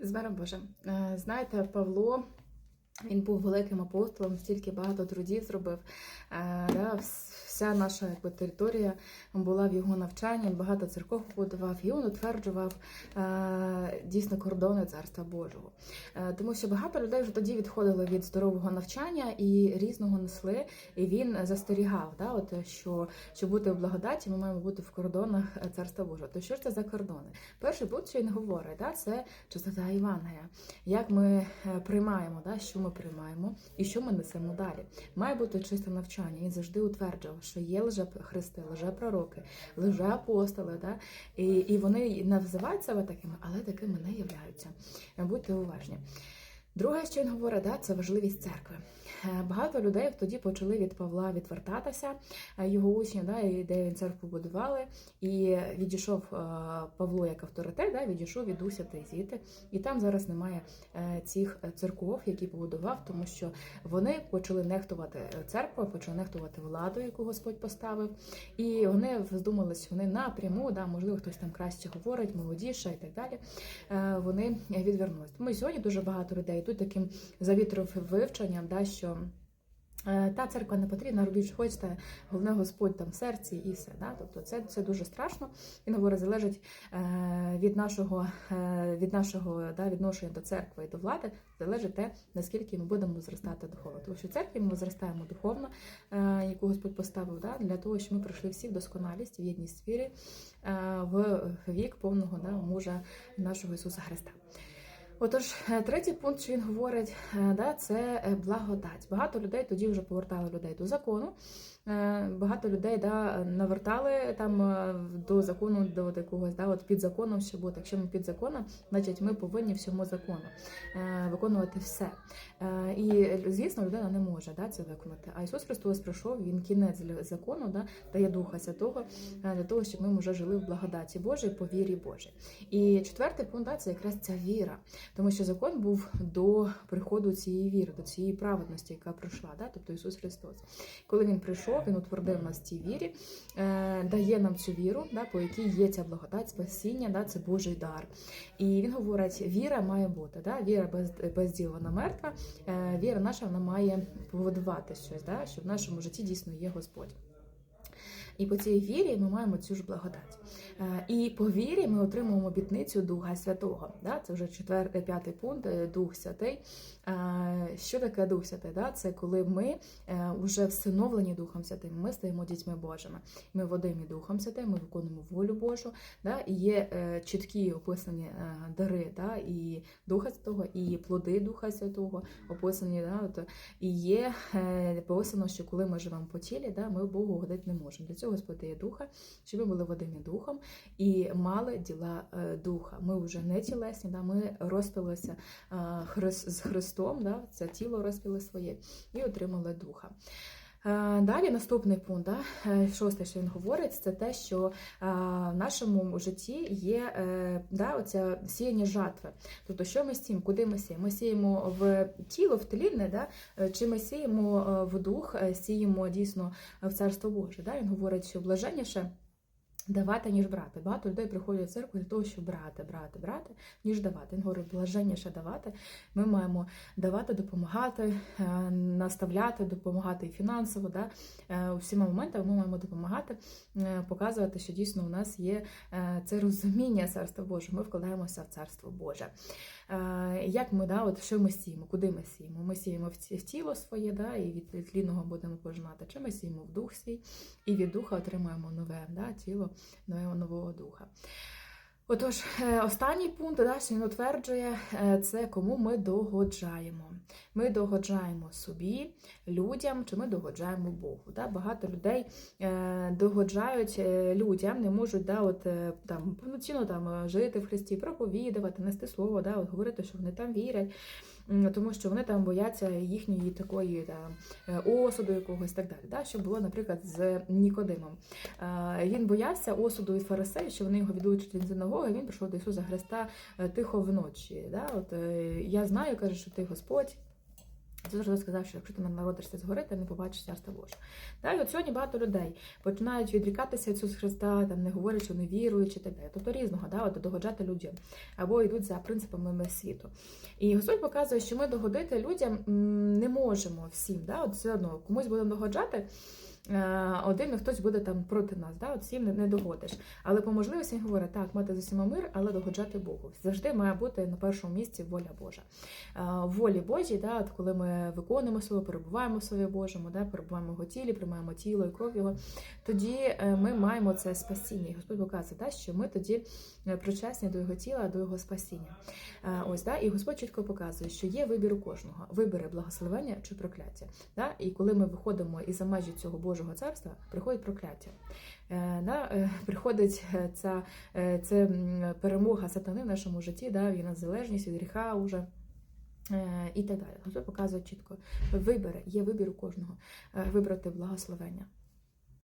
З миром Божим. Е, Знаєте, Павло. Він був великим апостолом, стільки багато трудів зробив. Е, да, вся наша якби, територія була в його навчанні, він багато церков побудував, і він утверджував е, дійсно кордони Царства Божого. Е, тому що багато людей вже тоді відходили від здорового навчання і різного несли, і він застерігав, да, от, що щоб бути в благодаті, ми маємо бути в кордонах Царства Божого. То що ж це за кордони? Перший пункт, що він говорить, да, це чистота Євангелія. Як ми приймаємо, да, що ми приймаємо і що ми несемо далі. Має бути чисте навчання. Він завжди утверджував, що є лжехристи, лжепророки, лжеапостоли, да, і, і вони називають себе такими, але такими не являються. Будьте уважні. Друге, що він говорить, да, це важливість церкви. Е, Багато людей тоді почали від Павла відвертатися, е, його учнів, да, і де він церкву будували, і відійшов е, Павло як авторитет, да, відійшов від Дуся та Зіти, і там зараз немає цих церков, які побудував, тому що вони почали нехтувати церкву, почали нехтувати владу, яку Господь поставив, і вони вздумали, що вони напряму, да, можливо, хтось там краще говорить, молодіше і так далі. Вони відвернулись. Тому сьогодні дуже багато людей йдуть таким завітров вивченням, да, що. е, Та церква не потрібна, робіть, хочете, головне Господь там в серці і все. Да? Тобто це, це дуже страшно. Він говорить, залежить е, від нашого, е, від нашого да, відношення до церкви і до влади, залежить те, наскільки ми будемо зростати духовно. Тому що в церкві ми зростаємо духовно, яку Господь поставив, да, для того, щоб ми прийшли всі в досконалість, в єдність вірі, в вік повного да, мужа нашого Ісуса Христа. Отож, е, третій пункт, що він говорить, е, да, це е, благодать. Багато людей тоді вже повертали людей до закону. Багато людей да, навертали там до закону, до якогось да, от під законом, що бути. Якщо ми під законом, значить ми повинні всьому закону виконувати все. І звісно, людина не може да, це виконати. А Ісус Христос прийшов, Він кінець закону, да, дає Духа Святого для того, щоб ми вже жили в благодаті Божій, по вірі Божій. І четвертий пункт да, це якраз ця віра. Тому що закон був до приходу цієї віри, до цієї праведності, яка прийшла, да? тобто Ісус Христос. Коли Він прийшов, Він утвердив нас цій вірі, е, дає нам цю віру, да, по якій є ця благодать, спасіння, да, це Божий дар. І він говорить, віра має бути, да? віра без, без діла вона мертва, е, віра наша вона має поводувати щось, да? що в нашому житті дійсно є Господь. І по цій вірі ми маємо цю ж благодать. Е, І по вірі ми отримуємо обітницю Духа Святого. Це вже четвертий, п'ятий пункт, е, Дух Святий. Е, Що таке Дух Святий? Це коли ми е, вже всиновлені Духом Святим, ми стаємо дітьми Божими. Ми водимі Духом Святим, ми виконуємо волю Божу. І є е, чіткі описані е, дари і Духа Святого, і плоди Духа Святого описані. І є е, написано, що коли ми живемо по тілі, ми Богу годити не можемо. Для цього Господь є духа, щоб ми були водимі духом і мали діла е, духа. Ми вже не тілесні, да, ми розпилися е, з Христом, да, це тіло розпіло своє і отримали духа. Е, Далі наступний пункт, да, е, шостий, що він говорить, це те, що е, в нашому житті є да, оця сіяння жатви. Тобто, що ми сіємо, куди ми сіємо? Ми сіємо в тіло, в тлінне, да, чи ми сіємо в дух, сіємо дійсно в царство Боже. Да? Він говорить, що блаженніше. Давати, ніж брати. Багато людей приходять в церкву для того, щоб брати, брати, брати, ніж давати. Він говорить, блаженніше давати. Ми маємо давати, допомагати, е, наставляти, допомагати і фінансово. Да? Е, Усіма моментами ми маємо допомагати, е, показувати, що дійсно у нас є це розуміння царства Божого. Ми вкладаємося в царство Боже. Як ми, да, от що ми сіємо, куди ми сіємо? Ми сіємо в тіло своє, да, і від тлінного будемо пожинати, чи ми сіємо в дух свій, і від духа отримуємо нове да, тіло нового нового духа. Отож, е, останній пункт, да, що він утверджує, е, це кому ми догоджаємо. Ми догоджаємо собі, людям, чи ми догоджаємо Богу. Да? Багато людей е, догоджають людям, не можуть да, от, там, повноцінно там, жити в Христі, проповідувати, нести слово, да, от, говорити, що вони там вірять, тому що вони там бояться їхньої такої там, е, осуду якогось так далі. Да? Що було, наприклад, з Нікодимом. Е, Він боявся осуду від фарисеїв, що вони його відлучать від синагоги, він прийшов до Ісуса Христа е, тихо вночі. Да? От, я знаю, каже, що ти Господь. Ісус завжди сказав, що якщо ти народишся згори, ти не побачиш царства Боже. Да? І от сьогодні багато людей починають відрікатися від Ісуса Христа, там не говорять, що не вірують так далі. Тобто різного, да? от, догоджати людям, або йдуть за принципами світу. І Господь показує, що ми догодити людям не можемо всім. Да? От все одно комусь будемо догоджати. Е, Один хтось буде там проти нас, да? от всім не, догодиш. Але по можливості він говорить, так, мати з усіма мир, але догоджати Богу. Завжди має бути на першому місці воля Божа. Е, В волі Божій, да, от коли ми виконуємо слово, перебуваємо в Слові Божому, да, перебуваємо в його тілі, приймаємо тіло і кров його, тоді е, ми маємо це спасіння. І Господь показує, да, що ми тоді причасні до його тіла, до його спасіння. Ось, да, і Господь чітко показує, що є вибір у кожного: вибери благословення чи прокляття. Да? І коли ми виходимо із за межі цього Божого царства, приходить прокляття. Е, да, е, приходить е, ця е, це перемога сатани в нашому житті, да, він залежність від гріха уже. е, І так далі. Це показує чітко: Вибір, є вибір у кожного е, вибрати благословення.